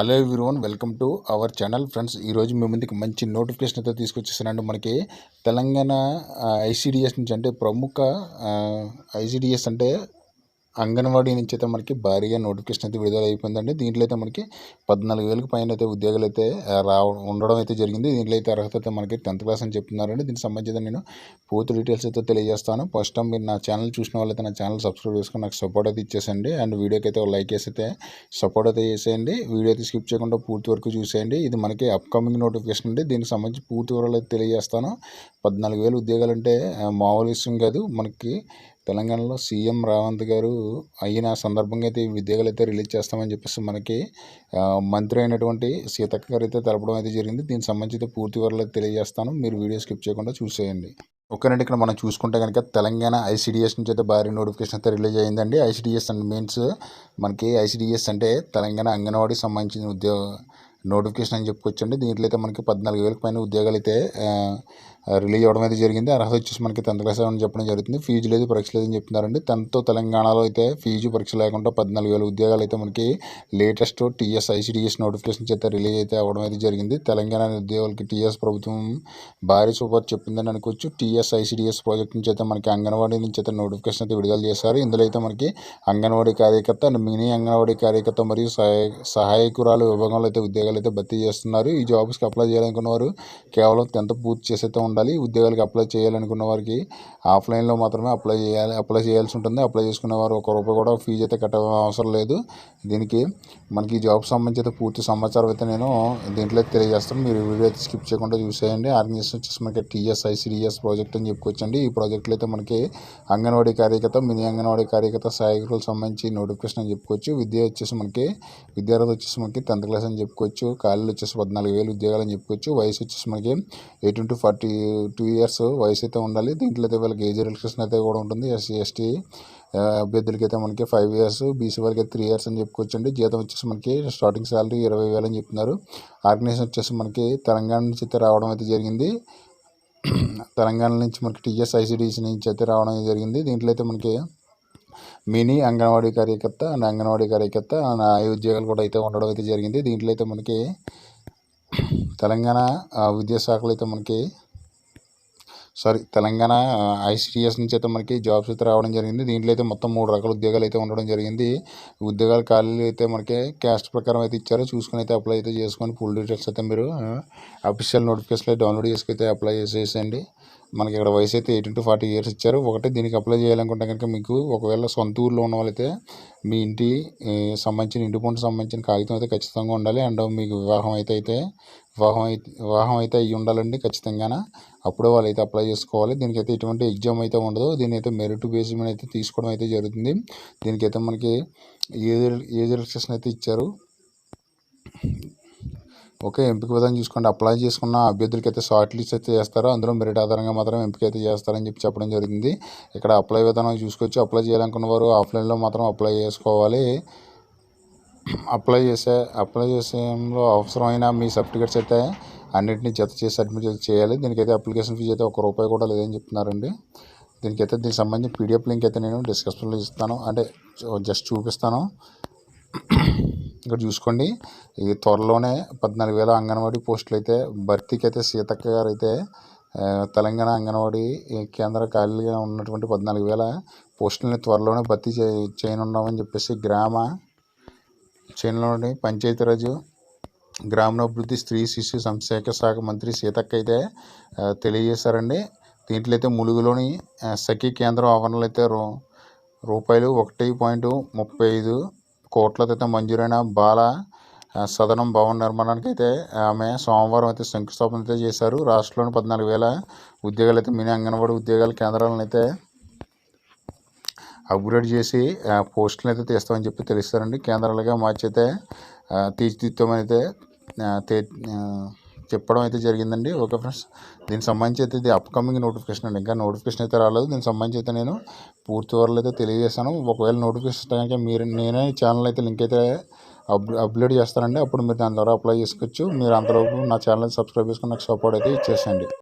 Hello everyone welcome to our channel friends. ఈరోజు మీ ముందుకి మంచి నోటిఫికేషన్ అయితే తీసుకొచ్చేసానండి మనకి. తెలంగాణ ఐసిడిఎస్ నుంచి అంటే ప్రముఖ ఐసిడిఎస్ అంటే అంగన్వాడీ నుంచి అయితే మనకి భారీగా నోటిఫికేషన్ అయితే విడుదల అయిపోయిందండి. దీంట్లో అయితే మనకి పద్నాలుగు వేలకు పైన అయితే ఉద్యోగాలు అయితే రావడం ఉండడం అయితే జరిగింది. దీంట్లో అయితే అర్హత అయితే మనకి టెన్త్ క్లాస్ అని చెప్తున్నారండి. దీనికి సంబంధించి నేను పూర్తి డీటెయిల్స్ అయితే తెలియజేస్తాను. ఫస్ట్ టైం మీరు నా ఛానల్ చూసిన వాళ్ళైతే నా ఛానల్ సబ్స్క్రైబ్ చేసుకుని నాకు సపోర్ట్ అయితే ఇచ్చేసండి అండ్ వీడియోకి అయితే లైక్ వేసి అయితే సపోర్ట్ అయితే చేసేయండి. వీడియో అయితే స్కిప్ చేయకుండా పూర్తి వరకు చూసేయండి. ఇది మనకి అప్కమింగ్ నోటిఫికేషన్ అండి. దీనికి సంబంధించి పూర్తి వివరాలు అయితే తెలియజేస్తాను. పద్నాలుగు వేలు ఉద్యోగాలు అంటే మామూలు విషయం కాదు. మనకి తెలంగాణలో సీఎం రేవంత్ గారు అయిన సందర్భంగా అయితే ఈ ఉద్యోగాలు అయితే రిలీజ్ చేస్తామని చెప్పేసి మనకి మంత్రి అయినటువంటి సీతక్క గారు అయితే తెలపడం అయితే జరిగింది. దీనికి సంబంధించి పూర్తి వివరాలు తెలియజేస్తాను. మీరు వీడియో స్కిప్ చేయకుండా చూసేయండి. ఒకనండి ఇక్కడ మనం చూసుకుంటే కనుక తెలంగాణ ఐసీడీఎస్ నుంచి అయితే భారీ నోటిఫికేషన్ అయితే రిలీజ్ అయిందండి. ఐసీడీఎస్ అండ్ మీన్స్ మనకి ఐసీడీఎస్ అంటే తెలంగాణ అంగన్వాడీకి సంబంధించిన ఉద్యోగ నోటిఫికేషన్ అని చెప్పుకొచ్చండి దీంట్లో అయితే మనకి పద్నాలుగు వేలకు పైన ఉద్యోగాలు అయితే రిలీజ్ అవ్వడం అయితే జరిగింది. అర్హత వచ్చేసి మనకి టెన్త్ క్లాస్ అని చెప్పడం జరుగుతుంది. ఫీజు లేదు పరీక్ష లేదని చెప్తున్నారండి. టెన్త్ తెలంగాణలో అయితే ఫీజు పరీక్ష లేకుండా పద్నాలుగు వేల ఉద్యోగాలు అయితే మనకి లేటెస్ట్ టీఎస్ ఐసీడీఎస్ నోటిఫికేషన్ చేత రిలీజ్ అయితే అవ్వడం అయితే జరిగింది. తెలంగాణ ఉద్యోగులకి టీఎస్ ప్రభుత్వం భారీ సూపర్ చెప్పిందని అనుకోవచ్చు. టీఎస్ ఐసీడీఎస్ ప్రాజెక్ట్ నుంచి అయితే మనకి అంగన్వాడీ నుంచి అయితే నోటిఫికేషన్ అయితే విడుదల చేశారు. ఇందులో అయితే మనకి అంగన్వాడీ కార్యకర్త అండ్ మినీ అంగన్వాడీ కార్యకర్త మరియు సహాయ సహాయకురాలు విభాగంలో అయితే ఉద్యోగాలు అయితే భర్తీ చేస్తున్నారు. ఈ జాబ్స్కి అప్లై చేయాలనుకున్న వారు కేవలం టెన్త్ పూర్తి చేసి అయితే ఉండాలి. ఉద్యోగాలకు అప్లై చేయాలనుకున్న వారికి ఆఫ్లైన్లో మాత్రమే అప్లై చేయాలి అప్లై చేయాల్సి ఉంటుంది. అప్లై చేసుకున్న వారు ఒక రూపాయి కూడా ఫీజు అయితే కట్ట అవసరం లేదు. దీనికి మనకి జాబ్ సంబంధించి పూర్తి సమాచారం అయితే నేను దీంట్లో తెలియజేస్తాను. మీరు వీడియో అయితే స్కిప్ చేయకుండా చూసేయండి. ఆర్గనైజేషన్ వచ్చేసి మనకి టీఎస్ఐసిడిఎస్ ప్రాజెక్ట్ అని చెప్పుకోవచ్చండి ఈ ప్రాజెక్టులు అయితే మనకి అంగన్వాడీ కార్యకర్త మినీ అంగన్వాడీ కార్యకర్త సహాయకులకు సంబంధించి నోటిఫికేషన్ అని చెప్పుకోవచ్చు. విద్య వచ్చేసి మనకి విద్యార్థులు వచ్చేసి మనకి టెన్త్ క్లాస్ అని చెప్పుకోవచ్చు. ఖాళీలు వచ్చేసి పద్నాలుగు వేలు ఉద్యోగాలు అని చెప్పుకోవచ్చు. వయసు వచ్చేసి మనకి eighteen to forty two years వయసు అయితే ఉండాలి. దీంట్లో అయితే వాళ్ళకి ఏజ్ రిలాక్సేషన్ అయితే కూడా ఉంటుంది. ఎస్సీ ఎస్టీ అభ్యర్థులకి అయితే మనకి ఫైవ్ ఇయర్స్ బీసీ వాళ్ళకి త్రీ ఇయర్స్ అని చెప్పుకోవచ్చు అండి జీతం వచ్చేసి మనకి స్టార్టింగ్ శాలరీ ఇరవై వేలు అని చెప్తున్నారు. ఆర్గనైజేషన్ వచ్చేసి మనకి తెలంగాణ నుంచి అయితే రావడం అయితే జరిగింది. తెలంగాణ నుంచి మనకి టీఎస్ ఐసీడీసీ నుంచి అయితే రావడం జరిగింది. దీంట్లో అయితే మనకి మినీ అంగన్వాడీ కార్యకర్త అండ్ అంగన్వాడీ కార్యకర్త అండ్ ఆ ఉద్యోగాలు కూడా అయితే ఉండడం అయితే జరిగింది. దీంట్లో అయితే మనకి తెలంగాణ విద్యాశాఖలో అయితే మనకి సారీ తెలంగాణ ఐసిటిఎస్ నుంచి అయితే మనకి జాబ్స్ అయితే రావడం జరిగింది. దీంట్లో అయితే మొత్తం మూడు రకాల ఉద్యోగాలు అయితే ఉండడం జరిగింది. ఉద్యోగాల ఖాళీలు అయితే మనకి క్యాస్ట్ ప్రకారం అయితే ఇచ్చారు. చూసుకుని అయితే అప్లై అయితే చేసుకొని ఫుల్ డీటెయిల్స్ అయితే మీరు అఫీషియల్ నోటిఫికేషన్ డౌన్లోడ్ చేసుకైతే అప్లై చేసేసండి మనకి ఇక్కడ వయసు అయితే ఎయిటీన్ టు ఫార్టీ ఇయర్స్ ఇచ్చారు. ఒకటి దీనికి అప్లై చేయాలనుకుంటే కనుక మీకు ఒకవేళ సొంత ఊర్లో ఉన్న వాళ్ళైతే మీ ఇంటి సంబంధించిన ఇంటి పొంటి సంబంధించిన కాగితం అయితే ఖచ్చితంగా ఉండాలి. అండ్ మీకు వివాహం అయితే అయితే వివాహం అయితే వివాహం అయితే అయ్యి ఉండాలండి ఖచ్చితంగా అప్పుడే వాళ్ళు అయితే అప్లై చేసుకోవాలి. దీనికైతే ఎటువంటి ఎగ్జామ్ అయితే ఉండదు. దీని అయితే మెరిట్ బేస్ మీద అయితే తీసుకోవడం అయితే జరుగుతుంది. దీనికైతే మనకి ఏజ్ ఏజ్ రిలాక్సేషన్ అయితే ఇచ్చారు. ఓకే ఎంపిక విధానం చూసుకోండి. అప్లై చేసుకున్న అభ్యర్థులకి అయితే షార్ట్ లిస్ట్ అయితే చేస్తారు. అందులో మెరిట్ ఆధారంగా మాత్రం ఎంపిక అయితే చేస్తారని చెప్పి చెప్పడం జరిగింది ఇక్కడ అప్లై విధానం చూసుకోవచ్చు. అప్లై చేయాలనుకున్న వారు ఆఫ్లైన్లో మాత్రం అప్లై చేసుకోవాలి. అప్లై చేసే అప్లై చేసేలో అవసరమైన మీ సర్టిఫికేట్స్ అయితే అన్నింటినీ జత చేసి సబ్మిట్ చేయాలి. దీనికైతే అప్లికేషన్ ఫీజు అయితే ఒక రూపాయి కూడా లేదని చెప్తున్నారండి. దీనికైతే దీనికి సంబంధించి పీడిఎఫ్ లింక్ అయితే నేను డిస్క్రిప్షన్లో ఇస్తాను. అంటే జస్ట్ చూపిస్తాను. ఇక్కడ చూసుకోండి. ఈ త్వరలోనే పద్నాలుగు వేల అంగన్వాడీ పోస్టులు అయితే భర్తీకి అయితే సీతక్క గారు అయితే తెలంగాణ అంగన్వాడీ కేంద్ర ఖాళీగా ఉన్నటువంటి పద్నాలుగు వేల పోస్టులని త్వరలోనే భర్తీ చే చేయనున్నామని చెప్పేసి గ్రామ చేనులోని పంచాయతీరాజు గ్రామీణాభివృద్ధి స్త్రీ శిశు సంక్షేమ శాఖ మంత్రి సీతక్క అయితే తెలియజేశారండి. దీంట్లో అయితే ములుగులోని సఖీ కేంద్రం ఆవరణలు అయితే రూ రూపాయలు ఒకటి పాయింట్ ముప్పై ఐదు కోట్లతో మంజూరైన బాల సదనం భవన నిర్మాణానికి అయితే ఆమె సోమవారం అయితే శంకుస్థాపన అయితే చేశారు. రాష్ట్రంలోని పద్నాలుగు వేల ఉద్యోగాలు అయితే మినీ అంగన్వాడీ ఉద్యోగాల కేంద్రాలను అయితే అప్గ్రేడ్ చేసి పోస్టులను అయితే తీస్తామని చెప్పి తెలుస్తారండి. కేంద్రాలుగా మార్చైతే తీర్చిదిద్దామైతే తీర్చిదిద్దామని అయితే చెప్పడం అయితే జరిగిందండి. ఓకే ఫ్రెండ్స్ దీనికి సంబంధించి అయితే ఇది అప్కమింగ్ నోటిఫికేషన్ అండి. ఇంకా నోటిఫికేషన్ అయితే రాలేదు. దీనికి సంబంధించి అయితే నేను పూర్తి వరలు అయితే తెలియజేస్తాను. ఒకవేళ నోటిఫికేషన్ కనుక మీరు నేనే ఛానల్ అయితే లింక్ అయితే అప్ అప్లోడ్ చేస్తానండి. అప్పుడు మీరు దాని ద్వారా అప్లై చేసుకోవచ్చు. మీరు అంతలోపు నా ఛానల్ సబ్స్క్రైబ్ చేసుకుని నాకు సపోర్ట్ అయితే ఇచ్చేసేయండి.